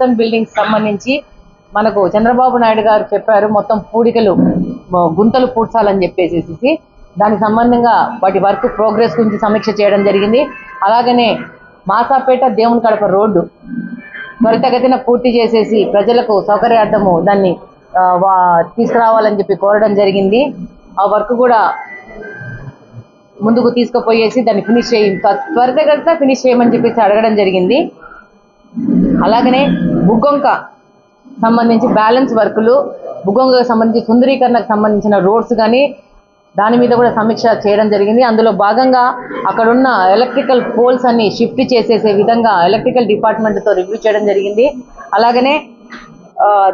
Nutan buildings సంబంధించి మనకు చంద్రబాబు నాయుడు గారు చెప్పారు మొత్తం పూడికలు గుంతలు పూడ్చాలని చెప్పేసేసి దానికి సంబంధంగా వాటి వర్క్ ప్రోగ్రెస్ గురించి సమీక్ష చేయడం జరిగింది. అలాగనే మాసాపేట దేవుని కడప రోడ్డు త్వరితగతిన పూర్తి చేసేసి ప్రజలకు సౌకర్యార్థము దాన్ని తీసుకురావాలని చెప్పి కోరడం జరిగింది. ఆ వర్క్ కూడా ముందుకు తీసుకుపోయేసి దాన్ని ఫినిష్ చేయి త్వరితగతిన ఫినిష్ చేయమని చెప్పేసి అడగడం జరిగింది. అలాగనే బుగ్గొంక సంబంధించి బ్యాలెన్స్ వర్కులు బుగ్గొంకకు సంబంధించి సుందరీకరణకు సంబంధించిన రోడ్స్ కానీ దాని మీద కూడా సమీక్ష చేయడం జరిగింది. అందులో భాగంగా అక్కడున్న ఎలక్ట్రికల్ పోల్స్ అన్ని షిఫ్ట్ చేసేసే విధంగా ఎలక్ట్రికల్ డిపార్ట్మెంట్తో రివ్యూ చేయడం జరిగింది. అలాగనే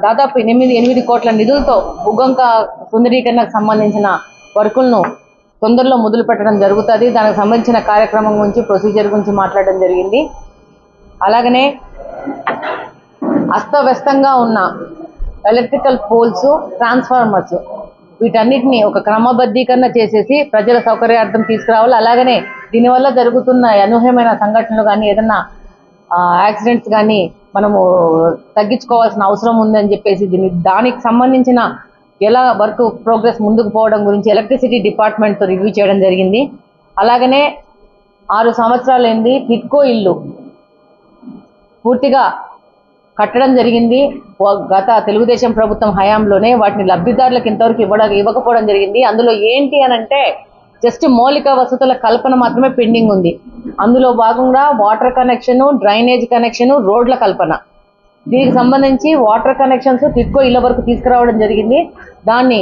దాదాపు ఎనిమిది ఎనిమిది కోట్ల నిధులతో బుగ్గొంక సుందరీకరణకు సంబంధించిన వర్కులను తొందరలో మొదలు పెట్టడం జరుగుతుంది. దానికి సంబంధించిన కార్యక్రమం గురించి ప్రొసీజర్ గురించి మాట్లాడడం జరిగింది. అలాగనే అస్తవ్యస్తంగా ఉన్న ఎలక్ట్రికల్ పోల్స్ ట్రాన్స్ఫార్మర్స్ వీటన్నిటిని ఒక క్రమబద్ధీకరణ చేసేసి ప్రజల సౌకర్యార్థం తీసుకురావాలి. అలాగనే దీనివల్ల జరుగుతున్న అనూహ్యమైన సంఘటనలు కానీ ఏదన్నా యాక్సిడెంట్స్ కానీ మనము తగ్గించుకోవాల్సిన అవసరం ఉందని చెప్పేసి దీని దానికి సంబంధించిన ఎలా వర్క్ ప్రోగ్రెస్ ముందుకు పోవడం గురించి ఎలక్ట్రిసిటీ డిపార్ట్మెంట్తో రివ్యూ చేయడం జరిగింది. అలాగనే ఆరు సంవత్సరాలైంది టిట్కో ఇల్లు పూర్తిగా కట్టడం జరిగింది. గత తెలుగుదేశం ప్రభుత్వం హయాంలోనే వాటిని లబ్ధిదారులకు ఇంతవరకు ఇవ్వడం ఇవ్వకపోవడం జరిగింది. అందులో ఏంటి అని అంటే జస్ట్ మౌలిక వసతుల కల్పన మాత్రమే పెండింగ్ ఉంది. అందులో భాగంగా వాటర్ కనెక్షన్ డ్రైనేజ్ కనెక్షన్ రోడ్ల కల్పన. దీనికి సంబంధించి వాటర్ కనెక్షన్స్ తిక్కో ఇళ్ళ వరకు తీసుకురావడం జరిగింది. దాన్ని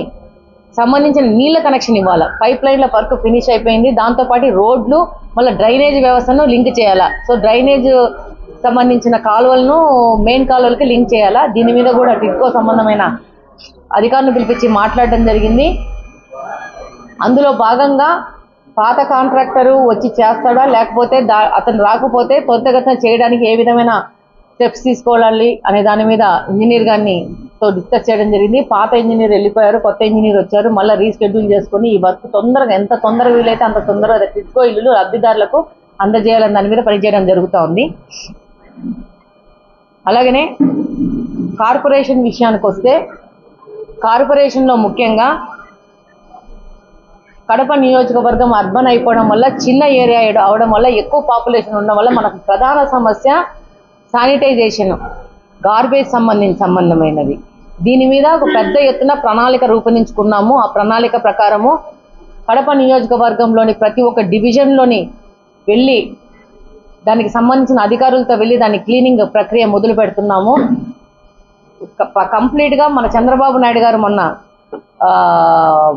సంబంధించిన నీళ్ళ కనెక్షన్ ఇవ్వాలి? పైప్ లైన్ల వర్క్ ఫినిష్ అయిపోయింది. దాంతోపాటు రోడ్లు మళ్ళీ డ్రైనేజ్ వ్యవస్థను లింక్ చేయాలా? సో డ్రైనేజ్ సంబంధించిన కాలువలను మెయిన్ కాలువలకి లింక్ చేయాలా? దీని మీద కూడా టిట్కో సంబంధమైన అధికారులను పిలిపించి మాట్లాడడం జరిగింది. అందులో భాగంగా పాత కాంట్రాక్టరు వచ్చి చేస్తాడా? లేకపోతే అతను రాకపోతే త్వరితగతిన చేయడానికి ఏ విధమైన స్టెప్స్ తీసుకోవాలి అనే దాని మీద ఇంజనీర్ గారిని తో డిస్కస్ చేయడం జరిగింది. పాత ఇంజనీర్ వెళ్ళిపోయారు కొత్త ఇంజనీర్ వచ్చారు మళ్ళీ రీస్కెడ్యూల్ చేసుకుని ఈ వర్క్ తొందరగా ఎంత తొందరగా వీలైతే అంత తొందరగా టిట్కో ఇల్లు లబ్ధిదారులకు అందజేయాలని దాని మీద పనిచేయడం జరుగుతూ ఉంది అలాగనే కార్పొరేషన్ విషయానికి వస్తే కార్పొరేషన్లో ముఖ్యంగా కడప నియోజకవర్గం అర్బన్ అయిపోవడం వల్ల చిన్న ఏరియా అవడం వల్ల ఎక్కువ పాపులేషన్ ఉండడం వల్ల మనకు ప్రధాన సమస్య శానిటైజేషన్ గార్బేజ్ సంబంధించి సంబంధమైనది. దీని మీద ఒక పెద్ద ఎత్తున ప్రణాళిక రూపొందించుకున్నాము. ఆ ప్రణాళిక ప్రకారము కడప నియోజకవర్గంలోని ప్రతి ఒక్క డివిజన్లోని వెళ్ళి దానికి సంబంధించిన అధికారులతో వెళ్ళి దాని క్లీనింగ్ ప్రక్రియ మొదలు పెడుతున్నాము. కంప్లీట్గా మన చంద్రబాబు నాయుడు గారు మొన్న ఆ,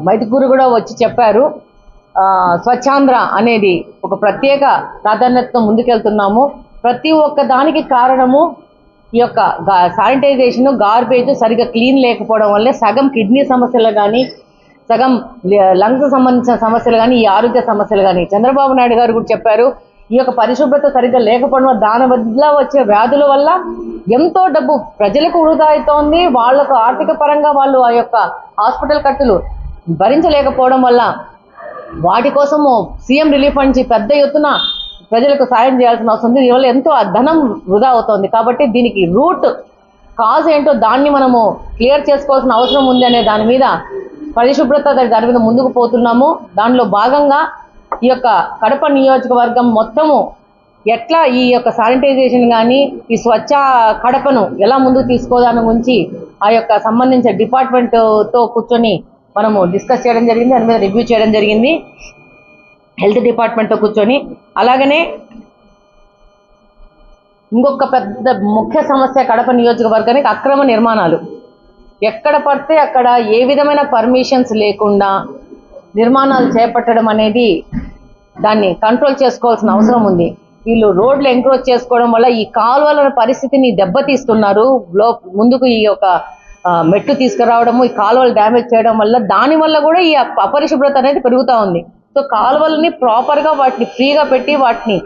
మైదుకూరు కూడా వచ్చి చెప్పారు. స్వచ్ఛాంధ్ర అనేది ఒక ప్రత్యేక ప్రాధాన్యతతో ముందుకెళ్తున్నాము. ప్రతి ఒక్క దానికి కారణము ఈ యొక్క శానిటైజేషన్ గార్బేజ్ సరిగా క్లీన్ లేకపోవడం వల్లే సగం కిడ్నీ సమస్యలు కానీ సగం లంగ్స్ సంబంధించిన సమస్యలు కానీ ఈ ఆరోగ్య సమస్యలు కానీ చంద్రబాబు నాయుడు గారు కూడా చెప్పారు ఈ యొక్క పరిశుభ్రత సరిగ్గా లేకపోవడం దాని వల్ల వచ్చే వ్యాధుల వల్ల ఎంతో డబ్బు ప్రజలకు వృధా అవుతోంది వాళ్ళకు ఆర్థిక పరంగా వాళ్ళు ఆ యొక్క హాస్పిటల్ ఖర్చులు భరించలేకపోవడం వల్ల వాటి కోసము సీఎం రిలీఫ్ నుంచి పెద్ద ఎత్తున ప్రజలకు సాయం చేయాల్సిన అవసరం ఉంది. దీనివల్ల ఎంతో ఆ ధనం వృధా అవుతోంది. కాబట్టి దీనికి రూట్ కాజ్ ఏంటో దాన్ని మనము క్లియర్ చేసుకోవాల్సిన అవసరం ఉంది అనే దాని మీద పరిశుభ్రత దాని మీద ముందుకు పోతున్నాము. దానిలో భాగంగా ఈ యొక్క కడప నియోజకవర్గం మొత్తము ఎట్లా ఈ యొక్క శానిటైజేషన్ కానీ ఈ స్వచ్ఛ కడపను ఎలా ముందుకు తీసుకోదాని గురించి ఆ యొక్క సంబంధించిన డిపార్ట్మెంట్తో కూర్చొని మనము డిస్కస్ చేయడం జరిగింది. దాని మీద రివ్యూ చేయడం జరిగింది. హెల్త్ డిపార్ట్మెంట్తో కూర్చొని. అలాగనే ఇంకొక పెద్ద ముఖ్య సమస్య కడప నియోజకవర్గానికి అక్రమ నిర్మాణాలు. ఎక్కడ పడితే అక్కడ ఏ విధమైన పర్మిషన్స్ లేకుండా నిర్మాణాలు చేపట్టడం అనేది దాన్ని కంట్రోల్ చేసుకోవాల్సిన అవసరం ఉంది. వీళ్ళు రోడ్లు ఎంక్రోచ్ చేసుకోవడం వల్ల ఈ కాలువల పరిస్థితిని దెబ్బతీస్తున్నారు. లో ముందుకు ఈ యొక్క మెట్లు మెట్టు తీసుకురావడము ఈ కాలువలు డ్యామేజ్ చేయడం వల్ల దాని వల్ల కూడా ఈ అపరిశుభ్రత అనేది పెరుగుతూ ఉంది. సో కాలువలని ప్రాపర్గా వాటిని ఫ్రీగా పెట్టి వాటిని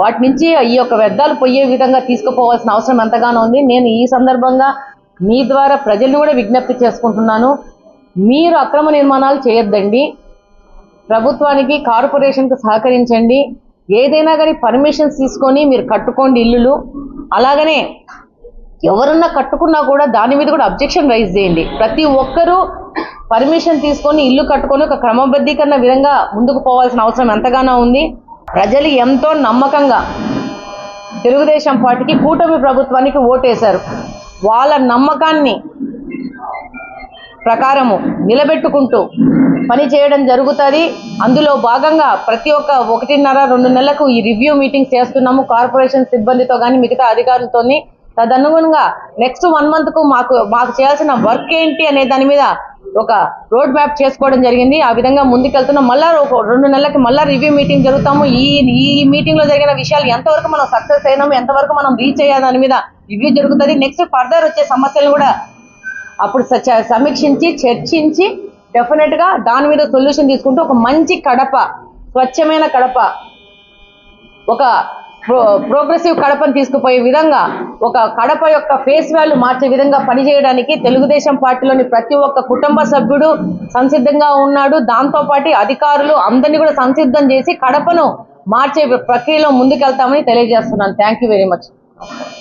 వాటి నుంచి ఈ యొక్క వ్యర్థాలు పోయే విధంగా తీసుకుపోవాల్సిన అవసరం ఎంతగానో ఉంది. నేను ఈ సందర్భంగా మీ ద్వారా ప్రజల్ని కూడా విజ్ఞప్తి చేసుకుంటున్నాను. మీరు అక్రమ నిర్మాణాలు చేయొద్దండి. ప్రభుత్వానికి కార్పొరేషన్కి సహకరించండి. ఏదైనా కానీ పర్మిషన్స్ తీసుకొని మీరు కట్టుకోండి ఇల్లులు. అలాగనే ఎవరన్నా కట్టుకున్నా కూడా దాని మీద కూడా అబ్జెక్షన్ రైజ్ చేయండి. ప్రతి ఒక్కరూ పర్మిషన్ తీసుకొని ఇల్లు కట్టుకొని ఒక క్రమబద్ధీకరణ విధంగా ముందుకు పోవాల్సిన అవసరం ఎంతగానో ఉంది. ప్రజలు ఎంతో నమ్మకంగా తెలుగుదేశం పార్టీకి కూటమి ప్రభుత్వానికి ఓటేశారు. వాళ్ళ నమ్మకాన్ని ప్రకారము నిలబెట్టుకుంటూ పని చేయడం జరుగుతుంది. అందులో భాగంగా ప్రతి ఒక్క ఒకటిన్నర రెండు నెలలకు ఈ రివ్యూ మీటింగ్స్ చేస్తున్నాము. కార్పొరేషన్ సిబ్బందితో కానీ మిగతా అధికారులతో తదనుగుణంగా నెక్స్ట్ వన్ మంత్కు మాకు మాకు చేయాల్సిన వర్క్ ఏంటి అనే దాని మీద ఒక రోడ్ మ్యాప్ చేసుకోవడం జరిగింది. ఆ విధంగా ముందుకెళ్తున్నాం. మళ్ళా ఒక రెండు నెలలకి మళ్ళీ రివ్యూ మీటింగ్ జరుగుతాము. ఈ ఈ మీటింగ్లో జరిగిన విషయాలు ఎంతవరకు మనం సక్సెస్ అయినాము ఎంతవరకు మనం రీచ్ అయ్యా దాని మీద రివ్యూ జరుగుతుంది. నెక్స్ట్ ఫర్దర్ వచ్చే సమస్యలు కూడా అప్పుడు సమీక్షించి చర్చించి డెఫినెట్గా దాని మీద సొల్యూషన్ తీసుకుంటూ ఒక మంచి కడప స్వచ్ఛమైన కడప ఒక ప్రో ప్రోగ్రెసివ్ కడపను తీసుకుపోయే విధంగా ఒక కడప యొక్క ఫేస్ వాల్యూ మార్చే విధంగా పనిచేయడానికి తెలుగుదేశం పార్టీలోని ప్రతి ఒక్క కుటుంబ సభ్యుడు సంసిద్ధంగా ఉన్నాడు. దాంతోపాటు అధికారులు అందరినీ కూడా సంసిద్ధం చేసి కడపను మార్చే ప్రక్రియలో ముందుకెళ్తామని తెలియజేస్తున్నాను. Thank you very much